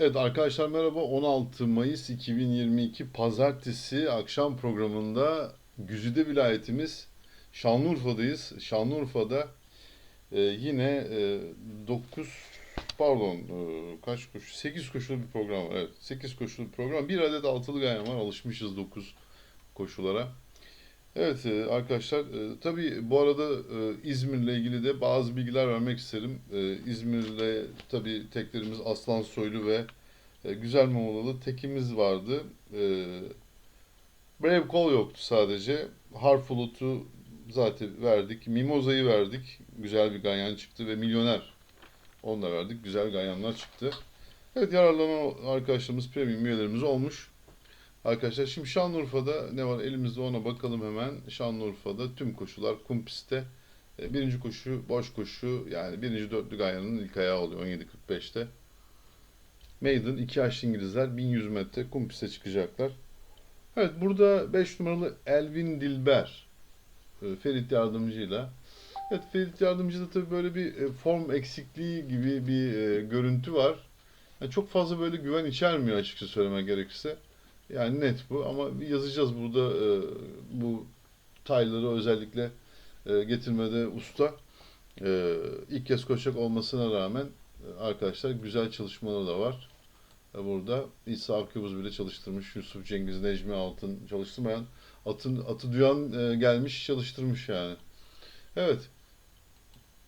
Evet arkadaşlar merhaba. 16 Mayıs 2022 Pazartesi akşam programında Güzide vilayetimiz Şanlıurfa'dayız. Şanlıurfa'da e, yine e, 9 pardon e, kaç koşu? 8 koşulu bir program var. Evet 8 koşulu bir program. Bir adet altılı gayen var. Alışmışız 9 koşulara. Evet e, arkadaşlar e, tabii bu arada e, İzmir'le ilgili de bazı bilgiler vermek isterim. İzmir'le tabii teklerimiz Aslan Soylu ve Güzel Mamulalı tekimiz vardı. Brave Call yoktu sadece. Harfulut'u zaten verdik. Mimoza'yı verdik. Güzel bir ganyan çıktı ve Milyoner. Onu da verdik. Güzel ganyanlar çıktı. Evet yararlanan arkadaşlarımız premium üyelerimiz olmuş. Arkadaşlar şimdi Şanlıurfa'da ne var elimizde ona bakalım hemen. Şanlıurfa'da tüm koşular kum pistte. E, Birinci koşu boş koşu yani birinci dörtlü ganyanın ilk ayağı oluyor 17.45'te. Maiden 2 yaşlı İngilizler 1100 metre kum piste çıkacaklar. Evet burada 5 numaralı Elvin Dilber e, Ferit yardımcıyla. Evet Ferit yardımcıda tabii böyle bir e, form eksikliği gibi bir görüntü var. Yani çok fazla böyle güven içermiyor açıkça söylemek gerekirse. Yani net bu ama yazacağız burada e, bu tayları özellikle e, getirmede usta. E, ilk kez koşacak olmasına rağmen e, arkadaşlar güzel çalışmaları da var. E, burada İsa Akyavuz bile çalıştırmış. Yusuf Cengiz Necmi Altın çalıştırmayan atın atı duyan e, gelmiş çalıştırmış yani. Evet.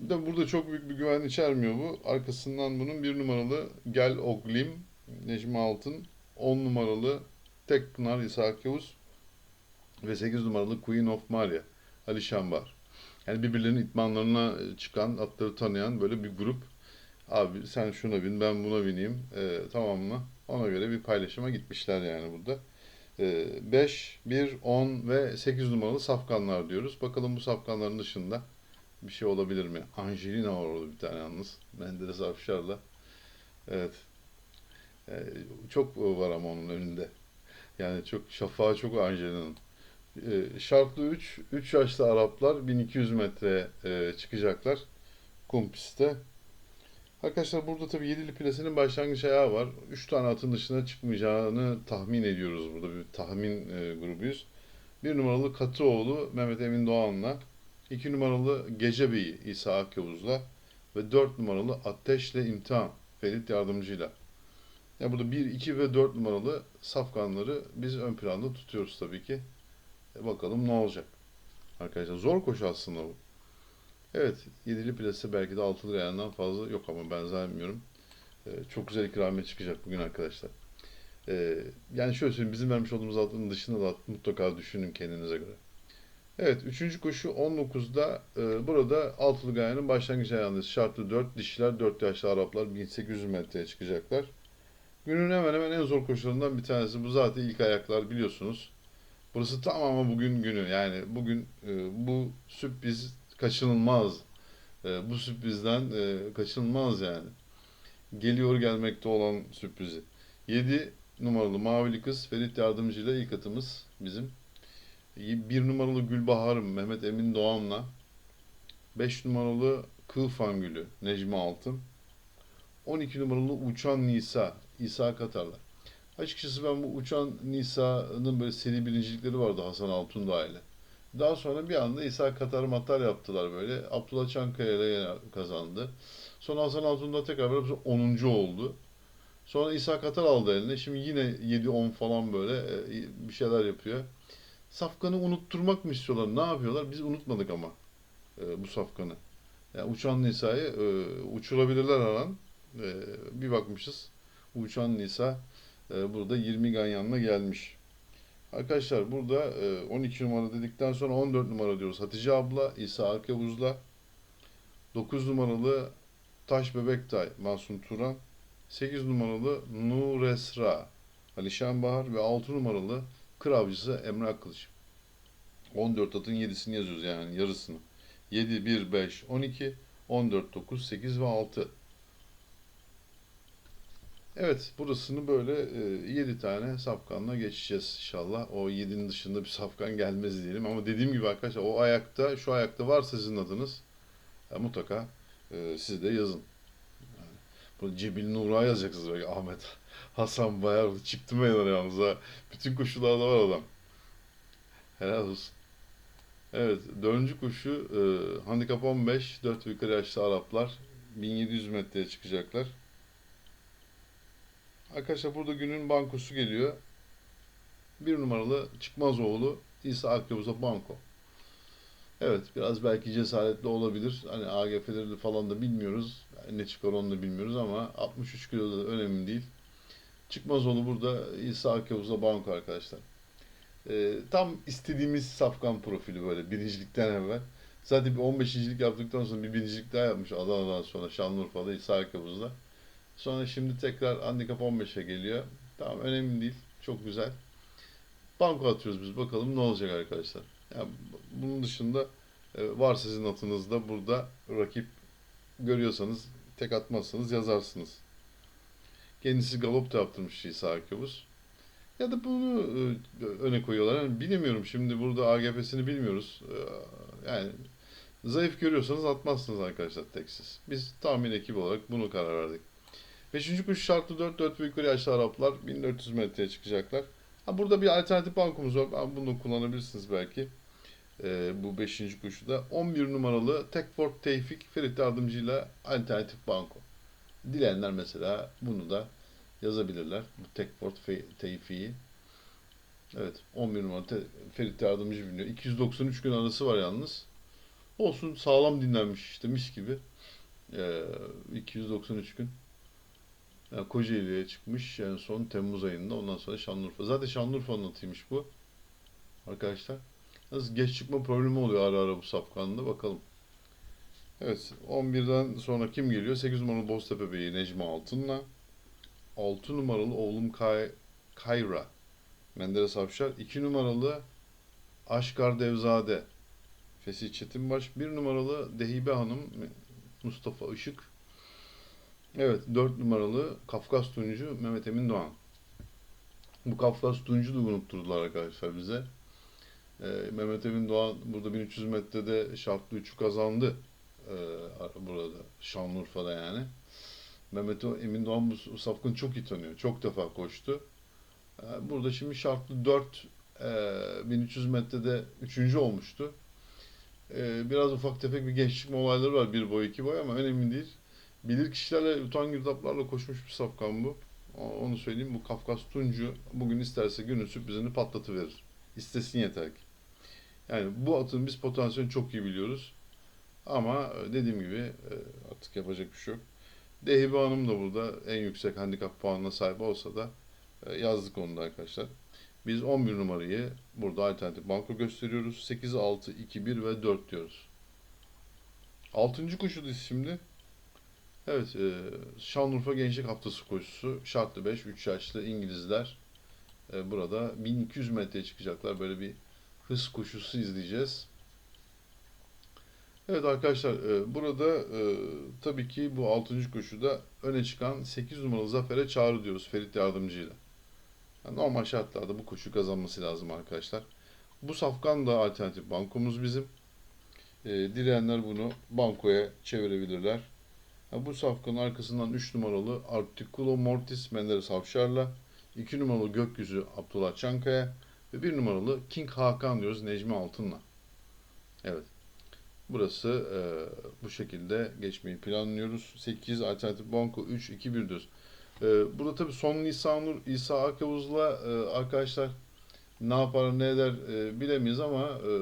De burada çok büyük bir güven içermiyor bu. Arkasından bunun bir numaralı Gel Oglim Necmi Altın, 10 numaralı Tek Pınar İshak Yavuz ve 8 numaralı Queen of Maria Ali Şambar. Yani birbirlerinin itmanlarına çıkan, atları tanıyan böyle bir grup. Abi sen şuna bin, ben buna bineyim. Ee, tamam mı? Ona göre bir paylaşıma gitmişler yani burada. Ee, 5, 1, 10 ve 8 numaralı safkanlar diyoruz. Bakalım bu safkanların dışında bir şey olabilir mi? Angelina var orada bir tane yalnız. Menderes Afşar'la. Evet. Ee, çok var ama onun önünde. Yani çok şafağı çok Angelina'nın. Ee, şartlı 3, 3 yaşlı Araplar 1200 metre e, çıkacaklar kum pistte. Arkadaşlar burada tabii yedili plesinin başlangıç ayağı var. 3 tane atın dışına çıkmayacağını tahmin ediyoruz. Burada bir tahmin e, grubuyuz. 1 numaralı Katıoğlu Mehmet Emin Doğan'la, 2 numaralı Gecebeyi İsa Akyavuz'la ve 4 numaralı Ateşle İmtihan Ferit Yardımcı'yla. Yani burada 1, 2 ve 4 numaralı safkanları biz ön planda tutuyoruz tabii ki. E bakalım ne olacak. Arkadaşlar zor koşu aslında bu. Evet, yedili plase belki de altılı gayandan fazla yok ama ben zannetmiyorum. Ee, çok güzel ikramiye çıkacak bugün arkadaşlar. Ee, yani şöyle söyleyeyim, bizim vermiş olduğumuz altının dışında da mutlaka düşünün kendinize göre. Evet, üçüncü koşu 19'da e, burada altılı gayanın başlangıç ayağındayız. Şartlı 4, dişiler 4 yaşlı Araplar 1800 metreye çıkacaklar. Günün hemen hemen en zor koşularından bir tanesi. Bu zaten ilk ayaklar biliyorsunuz. Burası tamamen bugün günü. Yani bugün e, bu sürpriz kaçınılmaz. E, bu sürprizden e, kaçınılmaz yani. Geliyor gelmekte olan sürprizi. 7 numaralı Mavili Kız Ferit Yardımcı ile ilk atımız bizim. 1 numaralı Gülbahar'ım Mehmet Emin Doğan'la. 5 numaralı Kıl Fangülü Necmi Altın. 12 numaralı Uçan Nisa İsa Katar'la. Açıkçası ben bu Uçan Nisa'nın böyle seri birincilikleri vardı Hasan Altundağ ile. Daha sonra bir anda İsa Katar matar yaptılar böyle. Abdullah Çankaya ile kazandı. Sonra Hasan Altundağ tekrar böyle 10. oldu. Sonra İsa Katar aldı eline. Şimdi yine 7-10 falan böyle e, bir şeyler yapıyor. Safkan'ı unutturmak mı istiyorlar? Ne yapıyorlar? Biz unutmadık ama e, bu Safkan'ı. Yani Uçan Nisa'yı e, uçurabilirler her an. Bir bakmışız. Uçan Nisa e, burada 20 ganyanla gelmiş. Arkadaşlar burada e, 12 numara dedikten sonra 14 numara diyoruz. Hatice abla, İsa Akavuz'la 9 numaralı Taş Bebektay, Masum Turan 8 numaralı Nur Esra, Alişan Bahar ve 6 numaralı Kır Avcısı Emre Akılıç. 14 atın 7'sini yazıyoruz yani yarısını. 7, 1, 5, 12, 14, 9, 8 ve 6. Evet, burasını böyle e, 7 tane safkanla geçeceğiz inşallah. O 7'nin dışında bir safkan gelmez diyelim. Ama dediğim gibi arkadaşlar o ayakta, şu ayakta varsa sizin adınız e, mutlaka e, siz de yazın. Yani Bu Cebil Nura yazacaksınız belki Ahmet Hasan Bayar çıktı meydana yalnız ha. Bütün koşularda var adam. Helal olsun. Evet, dördüncü koşu e, handikap 15, 4 ve yukarı yaşlı Araplar 1700 metreye çıkacaklar. Arkadaşlar burada günün bankosu geliyor. Bir numaralı Çıkmazoğlu İsa Akyavuz'a banko. Evet, biraz belki cesaretli olabilir. Hani AGF'leri falan da bilmiyoruz. Yani ne çıkar onu da bilmiyoruz ama 63 kiloda da önemli değil. Çıkmazoğlu burada İsa Akyavuz'a banko arkadaşlar. Ee, tam istediğimiz safkan profili böyle birincilikten evvel. Zaten bir 15.lik yaptıktan sonra bir birincilik daha yapmış Adana'dan sonra Şanlıurfa'da İsa Akyavuz'da. Sonra şimdi tekrar handikap 15'e geliyor. Tamam önemli değil. Çok güzel. Banko atıyoruz biz. Bakalım ne olacak arkadaşlar. Yani bunun dışında e, var sizin atınızda burada rakip görüyorsanız tek atmazsanız yazarsınız. Kendisi galop da yaptırmış İsa Akyavuz. Ya da bunu e, öne koyuyorlar. Yani bilemiyorum şimdi burada AGP'sini bilmiyoruz. E, Yani zayıf görüyorsanız atmazsınız arkadaşlar teksiz. Biz tahmin ekibi olarak bunu karar verdik. Beşinci kuş şartlı 4, 4 ve yukarı yaşlı Araplar 1400 metreye çıkacaklar. Ha, burada bir alternatif bankomuz var. Ha, Bunu kullanabilirsiniz belki. E, bu 5. kuşu da 11 numaralı Tekford Tevfik Ferit Yardımcı'yla alternatif banko. Dileyenler mesela bunu da yazabilirler. Bu Tekford Tevfik'i. Evet 11 numaralı Te- Ferit Yardımcı biniyor. 293 gün arası var yalnız. Olsun sağlam dinlenmiş işte mis gibi. E, 293 gün. Yani Kocaeli'ye çıkmış en son Temmuz ayında. Ondan sonra Şanlıurfa. Zaten Şanlıurfa'nın atıymış bu. Arkadaşlar. Nasıl geç çıkma problemi oluyor ara ara bu safkanında. Bakalım. Evet. 11'den sonra kim geliyor? 8 numaralı Boztepe Beyi Necmi Altın'la. 6 numaralı oğlum Kay Kayra. Menderes Avşar. 2 numaralı Aşkar Devzade. Fesih Çetinbaş. 1 numaralı Dehibe Hanım Mustafa Işık. Evet, 4 numaralı Kafkas Tuncu Mehmet Emin Doğan. Bu Kafkas Tuncu da unutturdular arkadaşlar bize. Ee, Mehmet Emin Doğan burada 1300 metrede şartlı 3'ü kazandı. Ee, burada Şanlıurfa'da yani. Mehmet Emin Doğan bu, safkanı çok iyi tanıyor. Çok defa koştu. Ee, burada şimdi şartlı 4 e, 1300 metrede 3. olmuştu. Ee, biraz ufak tefek bir genç çıkma olayları var. Bir boy iki boy ama önemli değil. Bilir kişilerle, utan girdaplarla koşmuş bir safkan bu. Onu söyleyeyim. Bu Kafkas Tuncu bugün isterse günün sürprizini patlatıverir. İstesin yeter ki. Yani bu atın biz potansiyelini çok iyi biliyoruz. Ama dediğim gibi e, artık yapacak bir şey yok. Dehibe Hanım da burada en yüksek handikap puanına sahip olsa da e, yazdık onu da arkadaşlar. Biz 11 numarayı burada alternatif banko gösteriyoruz. 8, 6, 2, 1 ve 4 diyoruz. 6. koşudayız şimdi. Evet, e, Şanlıurfa Gençlik Haftası koşusu. Şartlı 5, 3 yaşlı İngilizler. E, burada 1200 metreye çıkacaklar. Böyle bir hız koşusu izleyeceğiz. Evet arkadaşlar, e, burada e, tabii ki bu 6. koşuda öne çıkan 8 numaralı Zafer'e çağrı diyoruz Ferit Yardımcı'yla. Yani normal şartlarda bu koşu kazanması lazım arkadaşlar. Bu safkan da alternatif bankomuz bizim. E, dileyenler bunu bankoya çevirebilirler. Bu safkanın arkasından 3 numaralı Articulo Mortis Menderes Avşar'la 2 numaralı Gökyüzü Abdullah Çankaya ve 1 numaralı King Hakan diyoruz Necmi Altın'la. Evet. Burası e, bu şekilde geçmeyi planlıyoruz. 8 alternatif banko 3 2 1 diyoruz. E, burada tabii son Nisanur İsa Akavuz'la e, arkadaşlar ne yapar ne eder e, bilemeyiz ama e,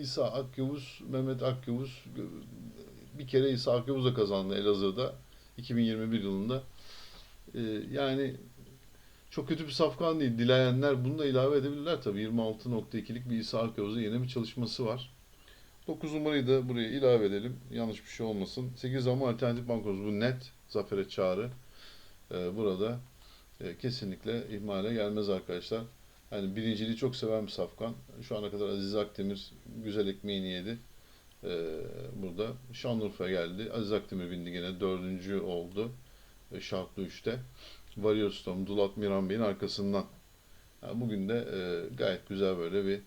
İsa Akyavuz, Mehmet Akyavuz bir kere İsa Akyavuz da kazandı Elazığ'da 2021 yılında. E, yani çok kötü bir safkan değil. Dileyenler bunu da ilave edebilirler tabii. 26.2'lik bir İsa Akyavuz'a yeni bir çalışması var. 9 numarayı da buraya ilave edelim. Yanlış bir şey olmasın. 8 ama alternatif bankoz bu net. Zafer'e çağrı. Ee, burada e, kesinlikle ihmale gelmez arkadaşlar. Yani birinciliği çok seven bir safkan. Şu ana kadar Aziz Akdemir güzel ekmeğini yedi. Ee, burada Şanlıurfa'ya geldi. Aziz Akdemir bindi gene. Dördüncü oldu. E, şartlı üçte. Variors'tan Dulat Miran Bey'in arkasından. Yani bugün de e, gayet güzel böyle bir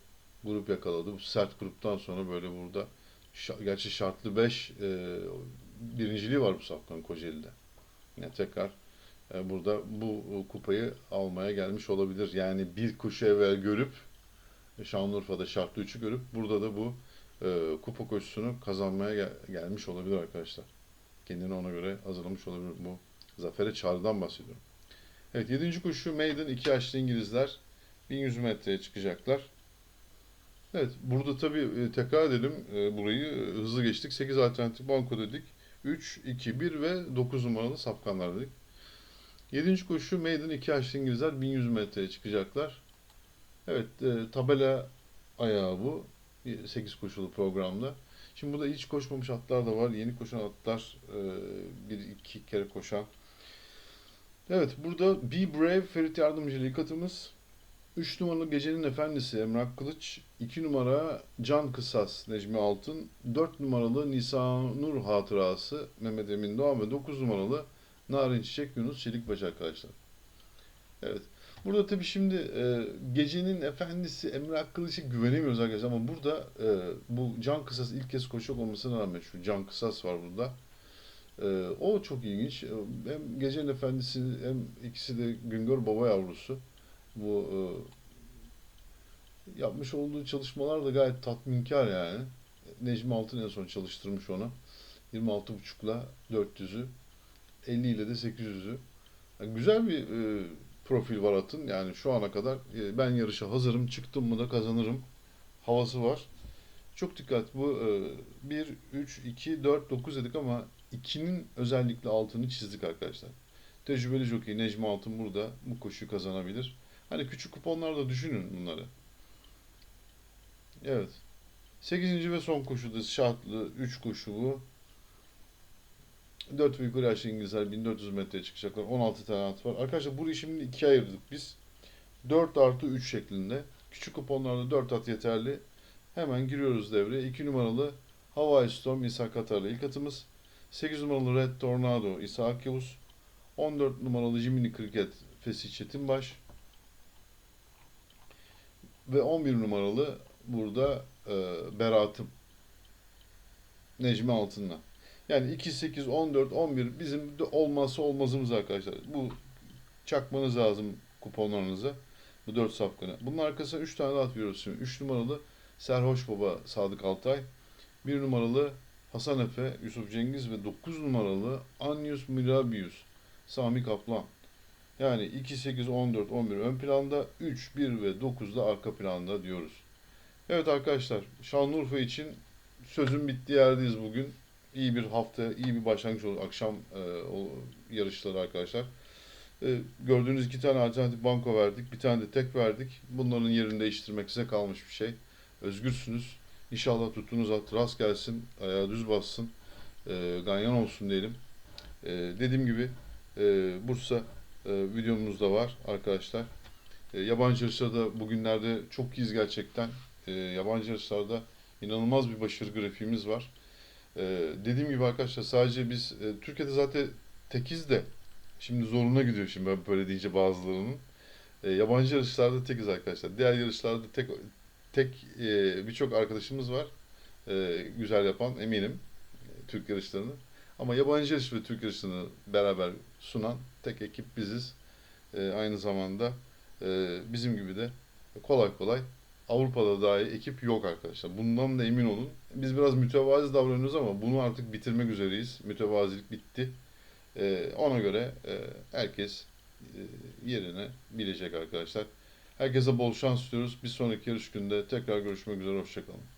grup yakaladı. Bu sert gruptan sonra böyle burada şa- gerçi şartlı 5 birinciliği var bu Safkan Kocaeli'de. Yani tekrar e, burada bu e, kupayı almaya gelmiş olabilir. Yani bir koşu evvel görüp Şanlıurfa'da şartlı 3'ü görüp burada da bu e, kupa koşusunu kazanmaya gel- gelmiş olabilir arkadaşlar. Kendini ona göre hazırlamış olabilir. Bu zafere çağrıdan bahsediyorum. Evet 7. koşu Maiden 2 yaşlı İngilizler 1100 metreye çıkacaklar. Evet burada tabii e, tekrar edelim e, burayı hızlı geçtik. 8 alternatif banko dedik. 3, 2, 1 ve 9 numaralı safkanlar dedik. 7. koşu Maiden 2 yaşlı İngilizler 1100 metreye çıkacaklar. Evet e, tabela ayağı bu. 8 koşulu programda. Şimdi burada hiç koşmamış atlar da var. Yeni koşan atlar e, bir iki kere koşan. Evet burada Be Brave Ferit Yardımcı ilk atımız. 3 numaralı Gecenin Efendisi Emrah Kılıç. 2 numara Can Kısas Necmi Altın. 4 numaralı Nisa Nur Hatırası Mehmet Emin Doğan ve 9 numaralı Narin Çiçek Yunus Çelikbaş arkadaşlar. Evet. Burada tabii şimdi e, Gecenin Efendisi Emrah Kılıç'a güvenemiyoruz arkadaşlar ama burada e, bu Can Kısas ilk kez koşacak olmasına rağmen şu Can Kısas var burada. E, o çok ilginç. E, Hem Gecenin Efendisi hem ikisi de Güngör Baba yavrusu. Bu e, yapmış olduğu çalışmalar da gayet tatminkar yani. Necmi Altın en son çalıştırmış onu. 26.5'la 400'ü, 50 ile de 800'ü. Yani güzel bir e, profil var atın. Yani şu ana kadar e, ben yarışa hazırım, çıktım mı da kazanırım havası var. Çok dikkat bu e, 1, 3, 2, 4, 9 dedik ama 2'nin özellikle altını çizdik arkadaşlar. Tecrübeli jockey Necmi Altın burada bu koşuyu kazanabilir. Hani küçük kuponlarda düşünün bunları. Evet. 8. ve son koşuda şartlı 3 koşu bu. 4 ve yukarı yaşlı İngilizler 1400 metreye çıkacaklar. 16 tane at var. Arkadaşlar burayı şimdi ikiye ayırdık biz. 4 artı 3 şeklinde. Küçük kuponlarda 4 at yeterli. Hemen giriyoruz devreye. 2 numaralı Hawaii Storm İsa Katar'la ilk atımız. 8 numaralı Red Tornado İsa Akyavuz. 14 numaralı Jiminy Cricket Fesih Çetinbaş. Ve 11 numaralı burada e, Berat'ım. Necmi Altın'la. Yani 2, 8, 14, 11 bizim de olmazsa olmazımız arkadaşlar. Bu çakmanız lazım kuponlarınıza. Bu 4 safkanı. Bunun arkasına 3 tane daha at veriyoruz şimdi. 3 numaralı Serhoş Baba Sadık Altay. 1 numaralı Hasan Efe Yusuf Cengiz ve 9 numaralı Anyus Mirabius Sami Kaplan. Yani 2, 8, 14, 11 ön planda, 3, 1 ve 9 da arka planda diyoruz. Evet arkadaşlar, Şanlıurfa için sözün bittiği yerdeyiz bugün. İyi bir hafta, iyi bir başlangıç oldu. Akşam e, o yarışları arkadaşlar. E, gördüğünüz iki tane alternatif banko verdik. Bir tane de tek verdik. Bunların yerini değiştirmek size kalmış bir şey. Özgürsünüz. İnşallah tuttuğunuz at rast gelsin. Ayağı düz bassın. E, ganyan olsun diyelim. E, dediğim gibi e, Bursa e, videomuz da var arkadaşlar. E, yabancı yarışlarda bugünlerde çok iyiyiz gerçekten. E, yabancı yarışlarda inanılmaz bir başarı grafiğimiz var. Ee, dediğim gibi arkadaşlar sadece biz e, Türkiye'de zaten tekiz de şimdi zoruna gidiyor şimdi ben böyle deyince bazılarının. E, yabancı yarışlarda tekiz arkadaşlar. Diğer yarışlarda tek tek e, birçok arkadaşımız var. E, güzel yapan eminim e, Türk yarışlarını. Ama yabancı yarış ve Türk yarışlarını beraber sunan tek ekip biziz. E, aynı zamanda e, bizim gibi de kolay kolay Avrupa'da dahi ekip yok arkadaşlar. Bundan da emin olun. Biz biraz mütevazi davranıyoruz ama bunu artık bitirmek üzereyiz. Mütevazilik bitti. Ee, ona göre e, herkes e, yerine bilecek arkadaşlar. Herkese bol şans istiyoruz. Bir sonraki yarış günde tekrar görüşmek üzere. Hoşçakalın.